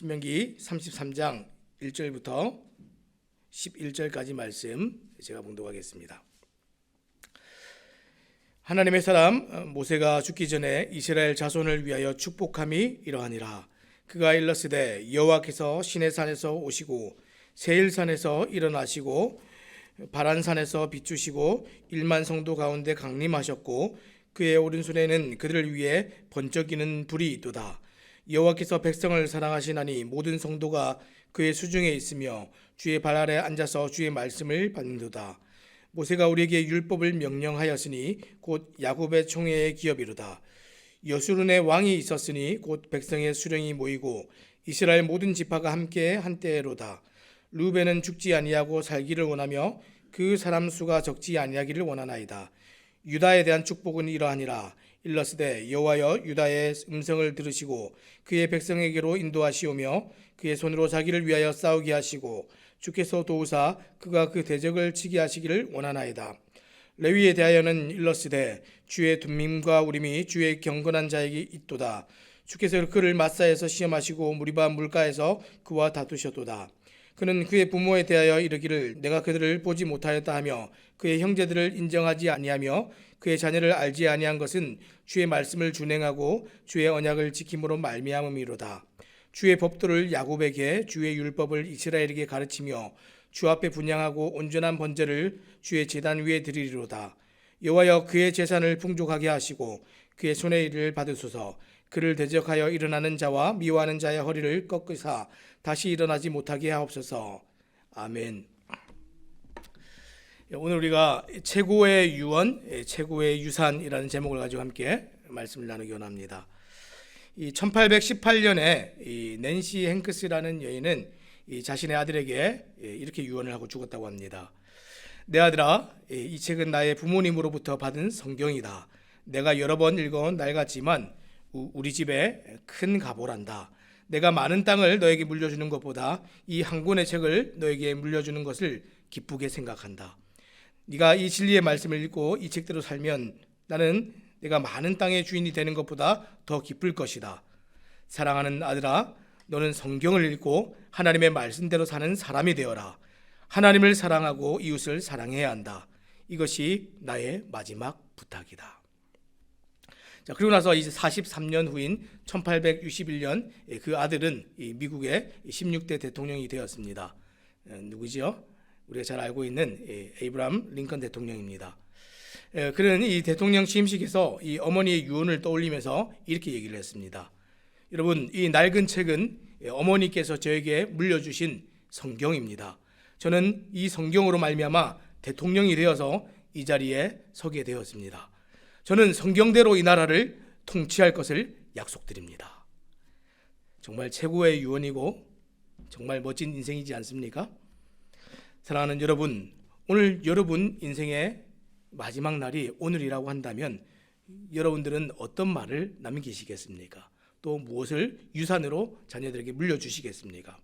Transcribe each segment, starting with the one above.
신명기 33장 1절부터 11절까지 말씀 제가 봉독하겠습니다. 하나님의 사람 어, 모세가 죽기 전에 이스라엘 자손을 위하여 축복함이 이러하니라. 그가 일렀으되 여호와께서 시내산에서 오시고 세일산에서 일어나시고 바란산에서 비추시고 일만 성도 가운데 강림하셨고 그의 오른손에는 그들을 위해 번쩍이는 불이 있도다. 여호와께서 백성을 사랑하시나니 모든 성도가 그의 수중에 있으며 주의 발 아래 앉아서 주의 말씀을 받는도다. 모세가 우리에게 율법을 명령하였으니 곧 야곱의 총회의 기업이로다. 여수룬의 왕이 있었으니 곧 백성의 수령이 모이고 이스라엘 모든 지파가 함께 한때로다. 루벤은 죽지 아니하고 살기를 원하며 그 사람 수가 적지 아니하기를 원하나이다. 유다에 대한 축복은 이러하니라. 일러스되 여호와여 유다의 음성을 들으시고 그의 백성에게로 인도하시오며 그의 손으로 자기를 위하여 싸우게 하시고 주께서 도우사 그가 그 대적을 치게 하시기를 원하나이다. 레위에 대하여는 일러스되 주의 둠밈과 우림이 주의 경건한 자에게 있도다. 주께서 그를 마사에서 시험하시고 무리바 물가에서 그와 다투셨도다. 그는 그의 부모에 대하여 이르기를 내가 그들을 보지 못하였다 하며 그의 형제들을 인정하지 아니하며 그의 자녀를 알지 아니한 것은 주의 말씀을 준행하고 주의 언약을 지킴으로 말미암음이로다. 주의 법도를 야곱에게 주의 율법을 이스라엘에게 가르치며 주 앞에 분양하고 온전한 번제를 주의 제단 위에 드리리로다. 여호와여 그의 재산을 풍족하게 하시고 그의 손의 일을 받으소서. 그를 대적하여 일어나는 자와 미워하는 자의 허리를 꺾으사 다시 일어나지 못하게 하옵소서. 아멘. 오늘 우리가 최고의 유언, 최고의 유산이라는 제목을 가지고 함께 말씀을 나누기 원합니다. 이 1818년에 이 낸시 행크스라는 여인은 이 자신의 아들에게 이렇게 유언을 하고 죽었다고 합니다. 내 아들아, 이 책은 나의 부모님으로부터 받은 성경이다. 내가 여러 번 읽어 낡았지만 우리 집에 큰 가보란다. 내가 많은 땅을 너에게 물려주는 것보다 이 한 권의 책을 너에게 물려주는 것을 기쁘게 생각한다. 네가 이 진리의 말씀을 읽고 이 책대로 살면 나는 내가 많은 땅의 주인이 되는 것보다 더 기쁠 것이다. 사랑하는 아들아, 너는 성경을 읽고 하나님의 말씀대로 사는 사람이 되어라. 하나님을 사랑하고 이웃을 사랑해야 한다. 이것이 나의 마지막 부탁이다. 자, 그리고 나서 이제 43년 후인 1861년 그 아들은 미국의 16대 대통령이 되었습니다. 어, 누구지요? 우리가 잘 알고 있는 에이브람 링컨 대통령입니다. 그는 이 대통령 취임식에서 이 어머니의 유언을 떠올리면서 이렇게 얘기를 했습니다. 여러분, 이 낡은 책은 어머니께서 저에게 물려주신 성경입니다. 저는 이 성경으로 말미암아 대통령이 되어서 이 자리에 서게 되었습니다. 저는 성경대로 이 나라를 통치할 것을 약속드립니다. 정말 최고의 유언이고 정말 멋진 인생이지 않습니까? 사랑하는 여러분, 오늘 여러분 인생의 마지막 날이 오늘이라고 한다면 여러분들은 어떤 말을 남기시겠습니까? 또 무엇을 유산으로 자녀들에게 물려주시겠습니까?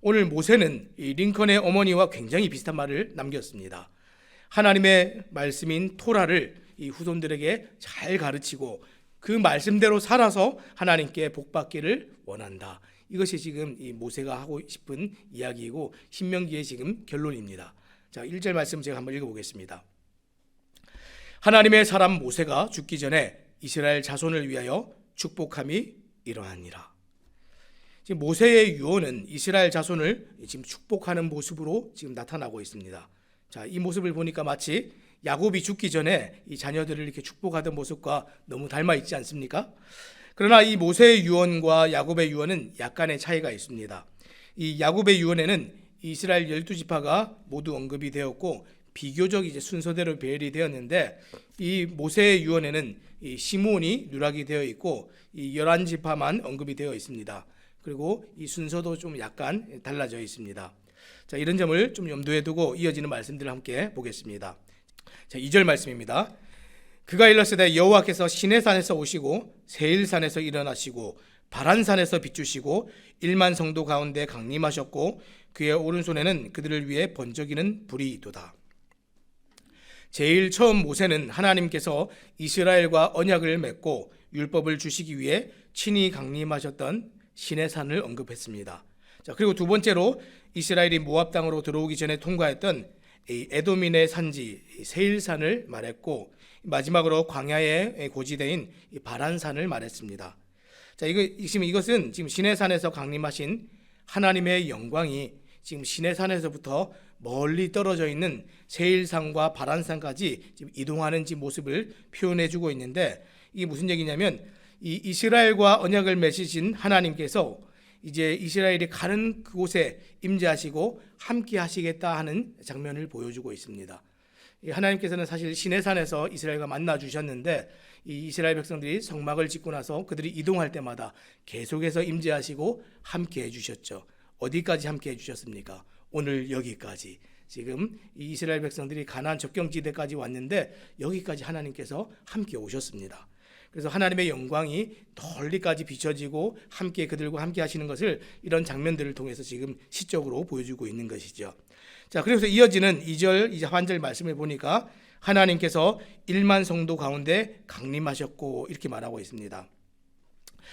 오늘 모세는 링컨의 어머니와 굉장히 비슷한 말을 남겼습니다. 하나님의 말씀인 토라를 이 후손들에게 잘 가르치고 그 말씀대로 살아서 하나님께 복받기를 원한다. 이것이 지금 이 모세가 하고 싶은 이야기이고 신명기의 지금 결론입니다. 자, 1절 말씀 제가 한번 읽어 보겠습니다. 하나님의 사람 모세가 죽기 전에 이스라엘 자손을 위하여 축복함이 이러하니라. 지금 모세의 유언은 이스라엘 자손을 지금 축복하는 모습으로 지금 나타나고 있습니다. 자, 이 모습을 보니까 마치 야곱이 죽기 전에 이 자녀들을 이렇게 축복하던 모습과 너무 닮아 있지 않습니까? 그러나 이 모세의 유언과 야곱의 유언은 약간의 차이가 있습니다. 이 야곱의 유언에는 이스라엘 열두 지파가 모두 언급이 되었고 비교적 이제 순서대로 배열이 되었는데 이 모세의 유언에는 이 시몬이 누락이 되어 있고 이 열한 지파만 언급이 되어 있습니다. 그리고 이 순서도 좀 약간 달라져 있습니다. 자, 이런 점을 좀 염두에 두고 이어지는 말씀들을 함께 보겠습니다. 자, 2절 말씀입니다. 그가 일렀으되 여호와께서 시내산에서 오시고 세일산에서 일어나시고 바란산에서 비추시고 일만 성도 가운데 강림하셨고 그의 오른손에는 그들을 위해 번쩍이는 불이 있도다. 제일 처음 모세는 하나님께서 이스라엘과 언약을 맺고 율법을 주시기 위해 친히 강림하셨던 시내산을 언급했습니다. 자, 그리고 두 번째로 이스라엘이 모압 땅으로 들어오기 전에 통과했던 이 에도민의 산지 이 세일산을 말했고 마지막으로 광야의 고지대인 이 바란산을 말했습니다. 자, 이거 지금 이것은 지금 시내산에서 강림하신 하나님의 영광이 지금 시내산에서부터 멀리 떨어져 있는 세일산과 바란산까지 지금 이동하는 지 모습을 표현해 주고 있는데 이게 무슨 얘기냐면 이 이스라엘과 언약을 맺으신 하나님께서 이제 이스라엘이 가는 그곳에 임재하시고 함께 하시겠다 하는 장면을 보여주고 있습니다. 이 하나님께서는 사실 시내산에서 이스라엘과 만나 주셨는데 이 이스라엘 백성들이 성막을 짓고 나서 그들이 이동할 때마다 계속해서 임재하시고 함께 해 주셨죠. 어디까지 함께 해 주셨습니까? 오늘 여기까지. 지금 이 이스라엘 백성들이 가나안 접경지대까지 왔는데 여기까지 하나님께서 함께 오셨습니다. 그래서 하나님의 영광이 널리까지 비춰지고 함께 그들과 함께 하시는 것을 이런 장면들을 통해서 지금 시적으로 보여주고 있는 것이죠. 자, 그래서 이어지는 2절 이제 한절 말씀을 보니까 하나님께서 1만 성도 가운데 강림하셨고 이렇게 말하고 있습니다.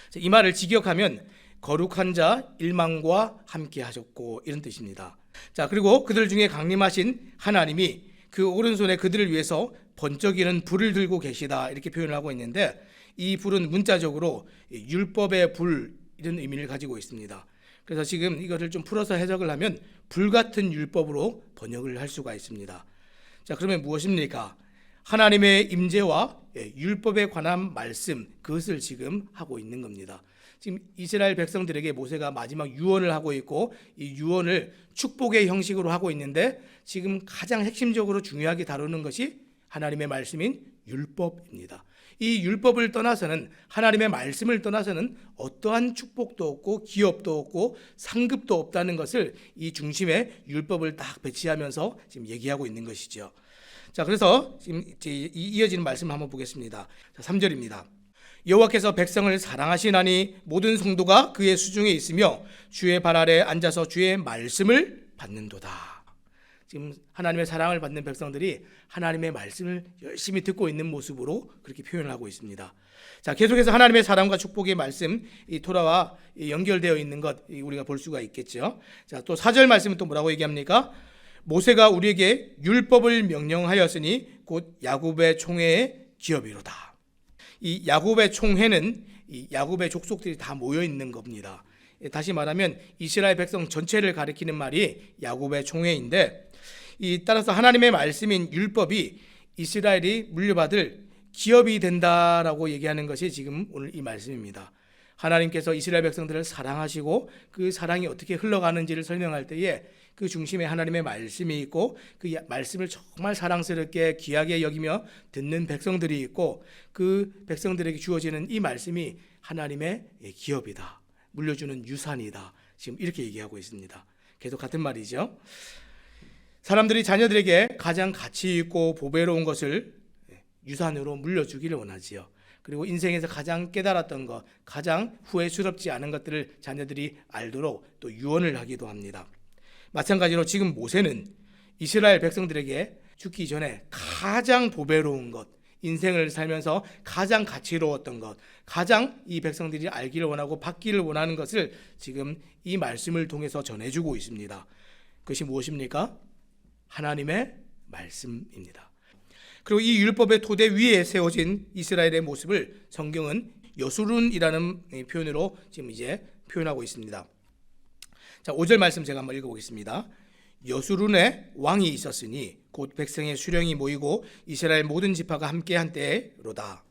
자, 이 말을 직역하면 거룩한 자 1만과 함께 하셨고 이런 뜻입니다. 자, 그리고 그들 중에 강림하신 하나님이 그 오른손에 그들을 위해서 번쩍이는 불을 들고 계시다 이렇게 표현을 하고 있는데 이 불은 문자적으로 율법의 불 이런 의미를 가지고 있습니다. 그래서 지금 이것을 좀 풀어서 해석을 하면 불 같은 율법으로 번역을 할 수가 있습니다. 자, 그러면 무엇입니까? 하나님의 임재와 예, 율법에 관한 말씀 그것을 지금 하고 있는 겁니다. 지금 이스라엘 백성들에게 모세가 마지막 유언을 하고 있고 이 유언을 축복의 형식으로 하고 있는데 지금 가장 핵심적으로 중요하게 다루는 것이 하나님의 말씀인 율법입니다. 이 율법을 떠나서는 하나님의 말씀을 떠나서는 어떠한 축복도 없고 기업도 없고 상급도 없다는 것을 이 중심에 율법을 딱 배치하면서 지금 얘기하고 있는 것이죠. 자, 그래서 지금 이어지는 말씀을 한번 보겠습니다. 자, 3절입니다. 여호와께서 백성을 사랑하시나니 모든 성도가 그의 수중에 있으며 주의 발 아래 앉아서 주의 말씀을 받는도다. 지금 하나님의 사랑을 받는 백성들이 하나님의 말씀을 열심히 듣고 있는 모습으로 그렇게 표현을 하고 있습니다. 자, 계속해서 하나님의 사랑과 축복의 말씀 이 토라와 연결되어 있는 것 우리가 볼 수가 있겠죠. 자, 또 4절 말씀은 또 뭐라고 얘기합니까? 모세가 우리에게 율법을 명령하였으니 곧 야곱의 총회의 기업이로다. 이 야곱의 총회는 이 야곱의 족속들이 다 모여 있는 겁니다. 다시 말하면 이스라엘 백성 전체를 가리키는 말이 야곱의 총회인데 이 따라서 하나님의 말씀인 율법이 이스라엘이 물려받을 기업이 된다라고 얘기하는 것이 지금 오늘 이 말씀입니다. 하나님께서 이스라엘 백성들을 사랑하시고 그 사랑이 어떻게 흘러가는지를 설명할 때에 그 중심에 하나님의 말씀이 있고 그 말씀을 정말 사랑스럽게 귀하게 여기며 듣는 백성들이 있고 그 백성들에게 주어지는 이 말씀이 하나님의 기업이다. 물려주는 유산이다. 지금 이렇게 얘기하고 있습니다. 계속 같은 말이죠. 사람들이 자녀들에게 가장 가치 있고 보배로운 것을 유산으로 물려주기를 원하지요. 그리고 인생에서 가장 깨달았던 것, 가장 후회스럽지 않은 것들을 자녀들이 알도록 또 유언을 하기도 합니다. 마찬가지로 지금 모세는 이스라엘 백성들에게 죽기 전에 가장 보배로운 것, 인생을 살면서 가장 가치로웠던 것, 가장 이 백성들이 알기를 원하고 받기를 원하는 것을 지금 이 말씀을 통해서 전해주고 있습니다. 그것이 무엇입니까? 하나님의 말씀입니다. 그리고 이 율법의 토대 위에 세워진 이스라엘의 모습을 성경은 여수룬이라는 표현으로 지금 이제 표현하고 있습니다. 자, 5절 말씀 제가 한번 읽어보겠습니다. 여수룬에 왕이 있었으니 곧 백성의 수령이 모이고 이스라엘 모든 지파가 함께한 때로다.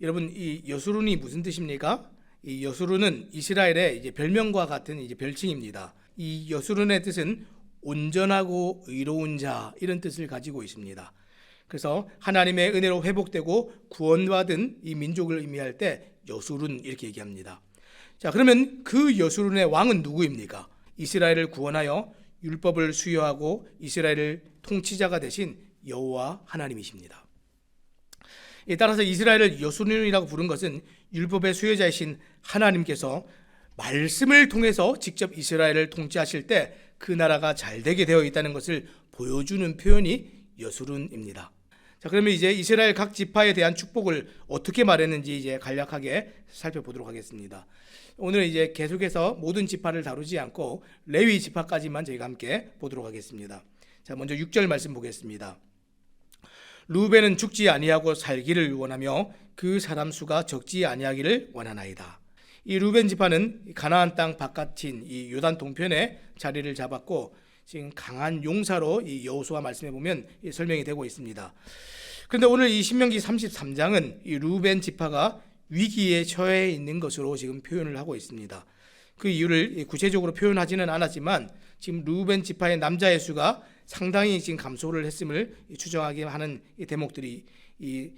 여러분 이 여수룬이 무슨 뜻입니까? 이 여수룬은 이스라엘의 이제 별명과 같은 이제 별칭입니다. 이 여수룬의 뜻은 온전하고 의로운 자 이런 뜻을 가지고 있습니다. 그래서 하나님의 은혜로 회복되고 구원받은 이 민족을 의미할 때 여수룬 이렇게 얘기합니다. 자, 그러면 그 여수룬의 왕은 누구입니까? 이스라엘을 구원하여 율법을 수여하고 이스라엘을 통치자가 되신 여호와 하나님이십니다. 따라서 이스라엘을 여수룬이라고 부른 것은 율법의 수여자이신 하나님께서 말씀을 통해서 직접 이스라엘을 통치하실 때 그 나라가 잘 되게 되어 있다는 것을 보여주는 표현이 여수룬입니다. 자, 그러면 이제 이스라엘 각 지파에 대한 축복을 어떻게 말했는지 이제 간략하게 살펴보도록 하겠습니다. 오늘 이제 계속해서 모든 지파를 다루지 않고 레위 지파까지만 저희가 함께 보도록 하겠습니다. 자, 먼저 6절 말씀 보겠습니다. 루벤은 죽지 아니하고 살기를 원하며 그 사람 수가 적지 아니하기를 원하나이다. 이 루벤 지파는 가나안 땅 바깥인 이 요단 동편에 자리를 잡았고 지금 강한 용사로 이 여호수아 말씀해 보면 이 설명이 되고 있습니다. 그런데 오늘 이 신명기 33장은 이 루벤 지파가 위기에 처해 있는 것으로 지금 표현을 하고 있습니다. 그 이유를 구체적으로 표현하지는 않았지만 지금 루벤 지파의 남자의 수가 상당히 지금 감소를 했음을 추정하게 하는 이 대목들이 이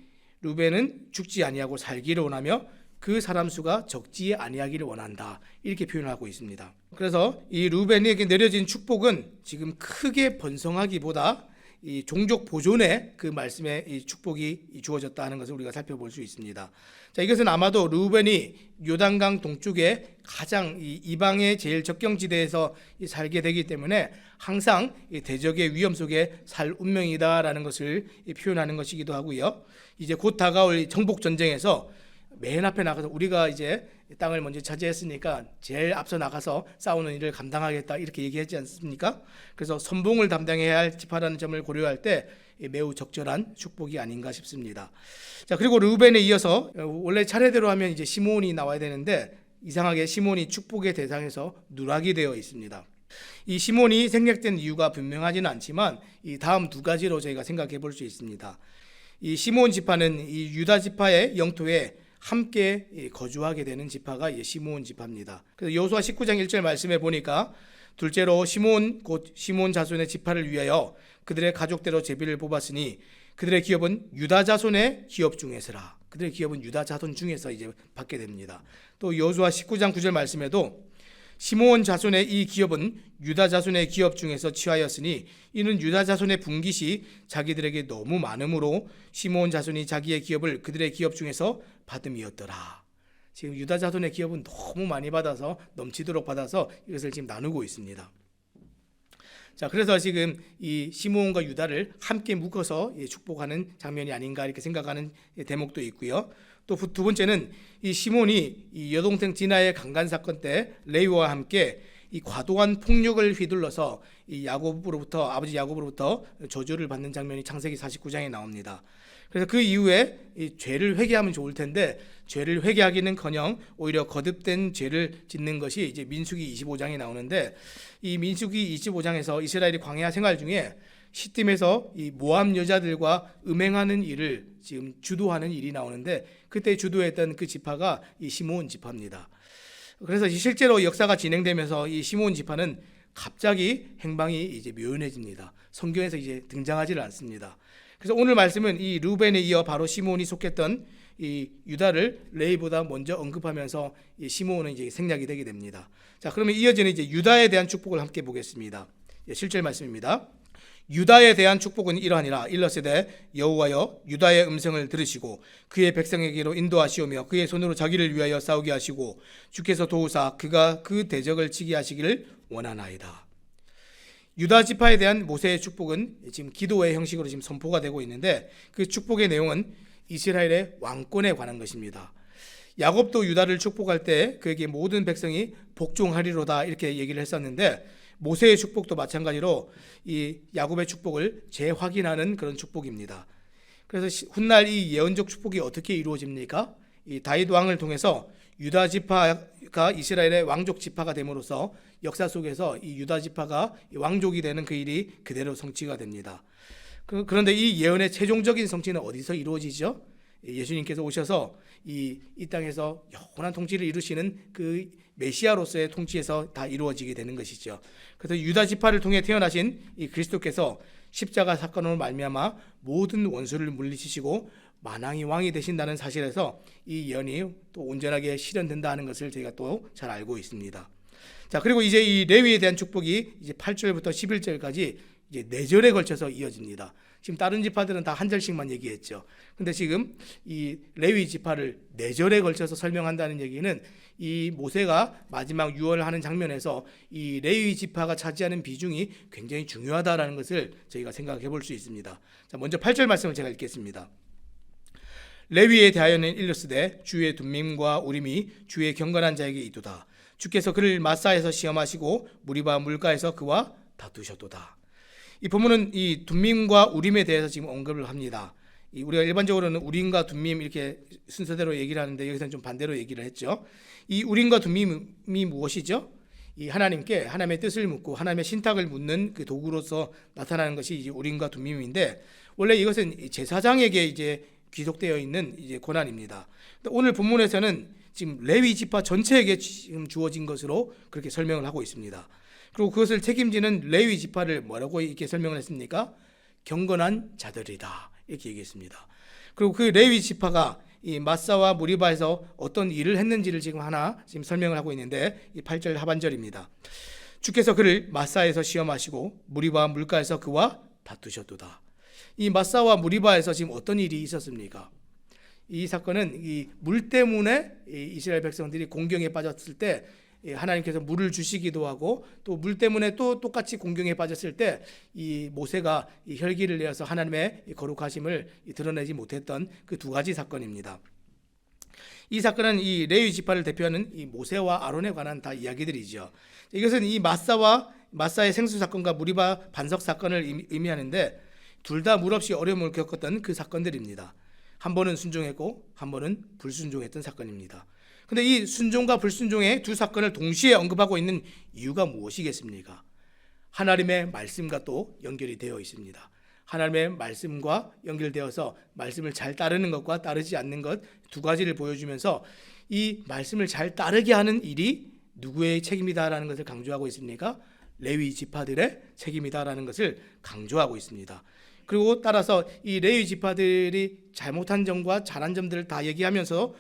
루벤은 죽지 아니하고 살기를 원하며 그 사람 수가 적지 아니하기를 원한다 이렇게 표현하고 있습니다. 그래서 이 루벤에게 내려진 축복은 지금 크게 번성하기보다 이 종족 보존의 그 말씀에 이 축복이 주어졌다 하는 것을 우리가 살펴볼 수 있습니다. 자, 이것은 아마도 루벤이 요단강 동쪽에 가장 이 이방의 제일 적경지대에서 이 살게 되기 때문에 항상 이 대적의 위험 속에 살 운명이다라는 것을 이 표현하는 것이기도 하고요. 이제 곧 다가올 이 정복 전쟁에서 맨 앞에 나가서 우리가 이제 땅을 먼저 차지했으니까 제일 앞서 나가서 싸우는 일을 감당하겠다 이렇게 얘기하지 않습니까? 그래서 선봉을 담당해야 할 지파라는 점을 고려할 때 매우 적절한 축복이 아닌가 싶습니다. 자 그리고 르우벤에 이어서 원래 차례대로 하면 이제 시몬이 나와야 되는데 이상하게 시몬이 축복의 대상에서 누락이 되어 있습니다. 이 시몬이 생략된 이유가 분명하지는 않지만 이 다음 두 가지로 저희가 생각해 볼 수 있습니다. 이 시몬 지파는 이 유다 지파의 영토에 함께 거주하게 되는 지파가 시몬 지파입니다. 그래서 여호수아 19장 1절 말씀에 보니까 둘째로 시몬 곧 시몬 자손의 지파를 위하여 그들의 가족대로 제비를 뽑았으니 그들의 기업은 유다 자손의 기업 중에서라. 그들의 기업은 유다 자손 중에서 이제 받게 됩니다. 또 여호수아 19장 9절 말씀에도 시므온 자손의 이 기업은 유다 자손의 기업 중에서 취하였으니 이는 유다 자손의 분깃이 자기들에게 너무 많으므로 시므온 자손이 자기의 기업을 그들의 기업 중에서 받음이었더라. 지금 유다 자손의 기업은 너무 많이 받아서 넘치도록 받아서 이것을 지금 나누고 있습니다. 자, 그래서 지금 이 시므온과 유다를 함께 묶어서 축복하는 장면이 아닌가 이렇게 생각하는 대목도 있고요. 또 두 번째는 이 시몬이 이 여동생 진아의 강간 사건 때 레이와 함께 이 과도한 폭력을 휘둘러서 이 야곱으로부터 아버지 야곱으로부터 저주를 받는 장면이 창세기 49장에 나옵니다. 그래서 그 이후에 이 죄를 회개하면 좋을 텐데 죄를 회개하기는커녕 오히려 거듭된 죄를 짓는 것이 이제 민수기 25장에 나오는데 이 민수기 25장에서 이스라엘이 광야 생활 중에 시팀에서 이 모함 여자들과 음행하는 일을 지금 주도하는 일이 나오는데 그때 주도했던 그 지파가 이 시몬 지파입니다. 그래서 실제로 역사가 진행되면서 이 시몬 지파는 갑자기 행방이 이제 묘연해집니다. 성경에서 이제 등장하지를 않습니다. 그래서 오늘 말씀은 이 루벤에 이어 바로 시몬이 속했던 이 유다를 레이보다 먼저 언급하면서 이 시몬은 이제 생략이 되게 됩니다. 자, 그러면 이어지는 이제 유다에 대한 축복을 함께 보겠습니다. 예, 실절 말씀입니다. 유다에 대한 축복은 이러하니라 일러세대 여호와여 유다의 음성을 들으시고 그의 백성에게로 인도하시오며 그의 손으로 자기를 위하여 싸우게 하시고 주께서 도우사 그가 그 대적을 치게 하시기를 원하나이다. 유다 지파에 대한 모세의 축복은 지금 기도의 형식으로 지금 선포가 되고 있는데 그 축복의 내용은 이스라엘의 왕권에 관한 것입니다. 야곱도 유다를 축복할 때 그에게 모든 백성이 복종하리로다 이렇게 얘기를 했었는데 모세의 축복도 마찬가지로 이 야곱의 축복을 재확인하는 그런 축복입니다. 그래서 훗날 이 예언적 축복이 어떻게 이루어집니까? 이 다윗 왕을 통해서 유다 지파가 이스라엘의 왕족 지파가 됨으로써 역사 속에서 이 유다 지파가 왕족이 되는 그 일이 그대로 성취가 됩니다. 그, 그런데 이 예언의 최종적인 성취는 어디서 이루어지죠? 예수님께서 오셔서 이, 이 땅에서 영원한 통치를 이루시는 그 메시아로서의 통치에서 다 이루어지게 되는 것이죠. 그래서 유다 지파를 통해 태어나신 이 그리스도께서 십자가 사건으로 말미암아 모든 원수를 물리치시고 만왕이 왕이 되신다는 사실에서 이 예언이 또 온전하게 실현된다 하는 것을 저희가 또 잘 알고 있습니다. 자, 그리고 이제 이 레위에 대한 축복이 이제 8절부터 11절까지 이제 네 절에 걸쳐서 이어집니다. 지금 다른 지파들은 다 한 절씩만 얘기했죠. 근데 지금 이 레위 지파를 네 절에 걸쳐서 설명한다는 얘기는 이 모세가 마지막 유언을 하는 장면에서 이 레위 지파가 차지하는 비중이 굉장히 중요하다라는 것을 저희가 생각해 볼 수 있습니다. 자, 먼저 8절 말씀을 제가 읽겠습니다. 레위에 대하여는 일렀으되 주의 둠밈과 우림이 주의 경건한 자에게 이도다. 주께서 그를 마사에서 시험하시고 무리바 물가에서 그와 다투셨도다. 이 본문은 이 둠밈과 우림에 대해서 지금 언급을 합니다. 이 우리가 일반적으로는 우림과 둠밈 이렇게 순서대로 얘기를 하는데 여기서는 좀 반대로 얘기를 했죠. 이 우림과 둠밈이 무엇이죠? 이 하나님께 하나님의 뜻을 묻고 하나님의 신탁을 묻는 그 도구로서 나타나는 것이 이제 우림과 둠밈인데 원래 이것은 제사장에게 이제 귀속되어 있는 이제 고난입니다. 오늘 본문에서는 지금 레위 지파 전체에게 지금 주어진 것으로 그렇게 설명을 하고 있습니다. 그리고 그것을 책임지는 레위 지파를 뭐라고 이렇게 설명을 했습니까? 경건한 자들이다 이렇게 얘기했습니다. 그리고 그 레위 지파가 이 마사와 무리바에서 어떤 일을 했는지를 지금 하나 지금 설명을 하고 있는데 이 8절 하반절입니다. 주께서 그를 마사에서 시험하시고 무리바 물가에서 그와 다투셨도다. 이 마사와 무리바에서 지금 어떤 일이 있었습니까? 이 사건은 이 물 때문에 이 이스라엘 백성들이 공경에 빠졌을 때 하나님께서 물을 주시기도 하고 또 물 때문에 또 똑같이 공경에 빠졌을 때 이 모세가 이 혈기를 내어서 하나님의 거룩하심을 드러내지 못했던 그 두 가지 사건입니다. 이 사건은 이 레위 지파를 대표하는 이 모세와 아론에 관한 다 이야기들이죠. 이것은 이 마사와 마사의 생수 사건과 무리바 반석 사건을 의미하는데 둘 다 물 없이 어려움을 겪었던 그 사건들입니다. 한 번은 순종했고 한 번은 불순종했던 사건입니다. 근데 이 순종과 불순종의 두 사건을 동시에 언급하고 있는 이유가 무엇이겠습니까? 하나님의 말씀과 또 연결이 되어 있습니다. 하나님의 말씀과 연결되어서 말씀을 잘 따르는 것과 따르지 않는 것 두 가지를 보여주면서 이 말씀을 잘 따르게 하는 일이 누구의 책임이다라는 것을 강조하고 있습니까? 레위 지파들의 책임이다라는 것을 강조하고 있습니다. 그리고 따라서 이 레위 지파들이 잘못한 점과 잘한 점들을 다 얘기하면서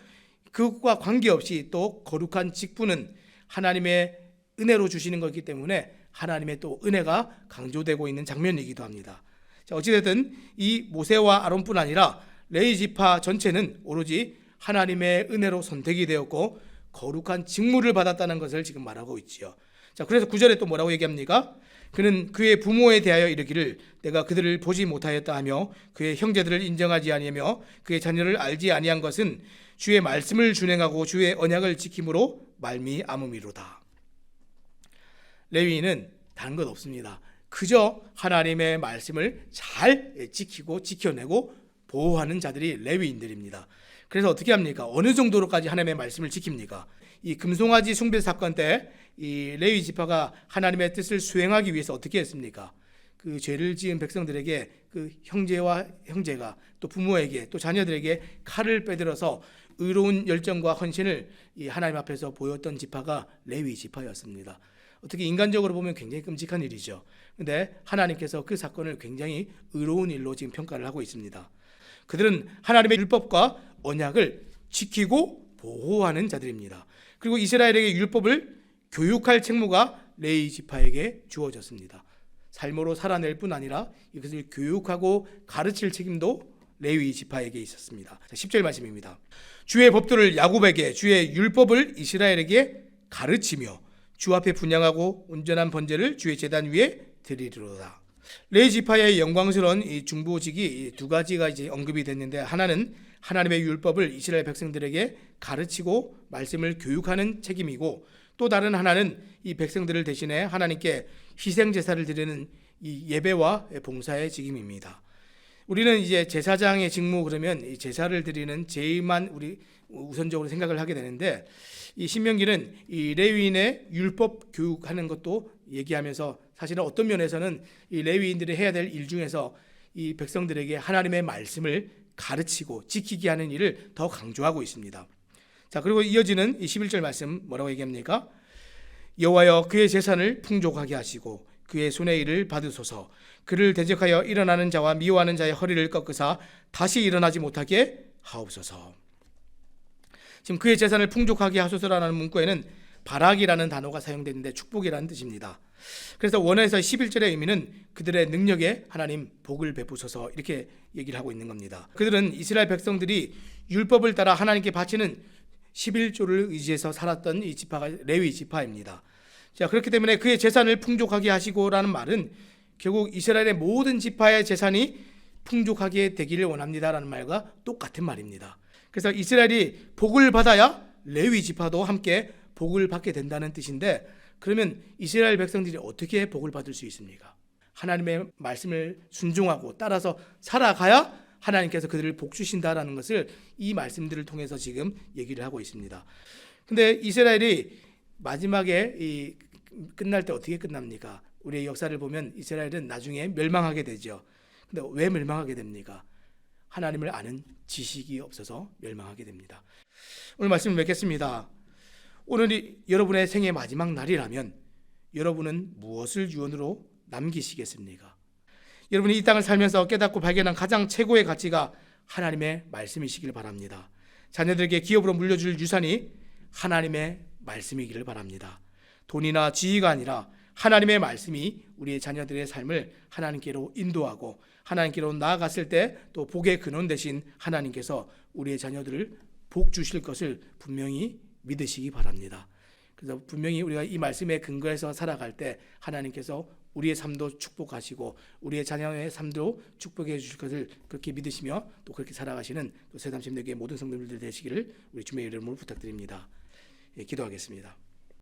그것과 관계없이 또 거룩한 직분은 하나님의 은혜로 주시는 것이기 때문에 하나님의 또 은혜가 강조되고 있는 장면이기도 합니다. 자, 어찌됐든 이 모세와 아론뿐 아니라 레위 지파 전체는 오로지 하나님의 은혜로 선택이 되었고 거룩한 직무를 받았다는 것을 지금 말하고 있지요. 자, 그래서 구절에 또 뭐라고 얘기합니까? 그는 그의 부모에 대하여 이르기를 내가 그들을 보지 못하였다 하며 그의 형제들을 인정하지 아니하며 그의 자녀를 알지 아니한 것은 주의 말씀을 준행하고 주의 언약을 지킴으로 말미암음이로다. 레위인은 다른 것 없습니다. 그저 하나님의 말씀을 잘 지키고 지켜내고 보호하는 자들이 레위인들입니다. 그래서 어떻게 합니까? 어느 정도로까지 하나님의 말씀을 지킵니까? 이 금송아지 숭배 사건 때 이 레위 지파가 하나님의 뜻을 수행하기 위해서 어떻게 했습니까? 그 죄를 지은 백성들에게 그 형제와 형제가 또 부모에게 또 자녀들에게 칼을 빼들어서 의로운 열정과 헌신을 이 하나님 앞에서 보였던 지파가 레위 지파였습니다. 어떻게 인간적으로 보면 굉장히 끔찍한 일이죠. 근데 하나님께서 그 사건을 굉장히 의로운 일로 지금 평가를 하고 있습니다. 그들은 하나님의 율법과 언약을 지키고 보호하는 자들입니다. 그리고 이스라엘에게 율법을 교육할 책무가 레이 지파에게 주어졌습니다. 삶으로 살아낼 뿐 아니라 이것을 교육하고 가르칠 책임도 레위 지파에게 있었습니다. 10절 말씀입니다. 주의 법도를 야곱에게 주의 율법을 이스라엘에게 가르치며 주 앞에 분양하고 온전한 번제를 주의 제단 위에 드리리로다. 레위 지파의 영광스러운 이 중보직이 두 가지가 이제 언급이 됐는데 하나는 하나님의 율법을 이스라엘 백성들에게 가르치고 말씀을 교육하는 책임이고 또 다른 하나는 이 백성들을 대신해 하나님께 희생 제사를 드리는 이 예배와 봉사의 책임입니다. 우리는 이제 제사장의 직무 그러면 이 제사를 드리는 제일만 우리 우선적으로 생각을 하게 되는데 이 신명기는 이 레위인의 율법 교육하는 것도 얘기하면서 사실은 어떤 면에서는 이 레위인들이 해야 될 일 중에서 이 백성들에게 하나님의 말씀을 가르치고 지키게 하는 일을 더 강조하고 있습니다. 자, 그리고 이어지는 이 11절 말씀 뭐라고 얘기합니까? 여호와여 그의 재산을 풍족하게 하시고 그의 손의 일을 받으소서 그를 대적하여 일어나는 자와 미워하는 자의 허리를 꺾으사 다시 일어나지 못하게 하옵소서. 지금 그의 재산을 풍족하게 하소서라는 문구에는 바락이라는 단어가 사용되는데 축복이라는 뜻입니다. 그래서 원에서 11절의 의미는 그들의 능력에 하나님 복을 베푸소서 이렇게 얘기를 하고 있는 겁니다. 그들은 이스라엘 백성들이 율법을 따라 하나님께 바치는 11조를 의지해서 살았던 이 지파가 레위 지파입니다. 자, 그렇기 때문에 그의 재산을 풍족하게 하시고라는 말은 결국 이스라엘의 모든 지파의 재산이 풍족하게 되기를 원합니다라는 말과 똑같은 말입니다. 그래서 이스라엘이 복을 받아야 레위 지파도 함께 복을 받게 된다는 뜻인데 그러면 이스라엘 백성들이 어떻게 복을 받을 수 있습니까? 하나님의 말씀을 순종하고 따라서 살아가야 하나님께서 그들을 복 주신다라는 것을 이 말씀들을 통해서 지금 얘기를 하고 있습니다. 근데 이스라엘이 마지막에 이 끝날 때 어떻게 끝납니까? 우리의 역사를 보면 이스라엘은 나중에 멸망하게 되죠. 근데 왜 멸망하게 됩니까? 하나님을 아는 지식이 없어서 멸망하게 됩니다. 오늘 말씀을 맺겠습니다. 오늘이 여러분의 생의 마지막 날이라면 여러분은 무엇을 유언으로 남기시겠습니까? 여러분이 이 땅을 살면서 깨닫고 발견한 가장 최고의 가치가 하나님의 말씀이시길 바랍니다. 자녀들에게 기업으로 물려줄 유산이 하나님의 말씀이기를 바랍니다. 돈이나 지위가 아니라 하나님의 말씀이 우리의 자녀들의 삶을 하나님께로 인도하고 하나님께로 나아갔을 때 또 복의 근원 대신 하나님께서 우리의 자녀들을 복 주실 것을 분명히 믿으시기 바랍니다. 그래서 분명히 우리가 이 말씀에 근거해서 살아갈 때 하나님께서 우리의 삶도 축복하시고 우리의 자녀의 삶도 축복해 주실 것을 그렇게 믿으시며 또 그렇게 살아가시는 또 세담심내교의 모든 성도님들 되시기를 우리 주님의 이름으로 부탁드립니다. 예, 기도하겠습니다.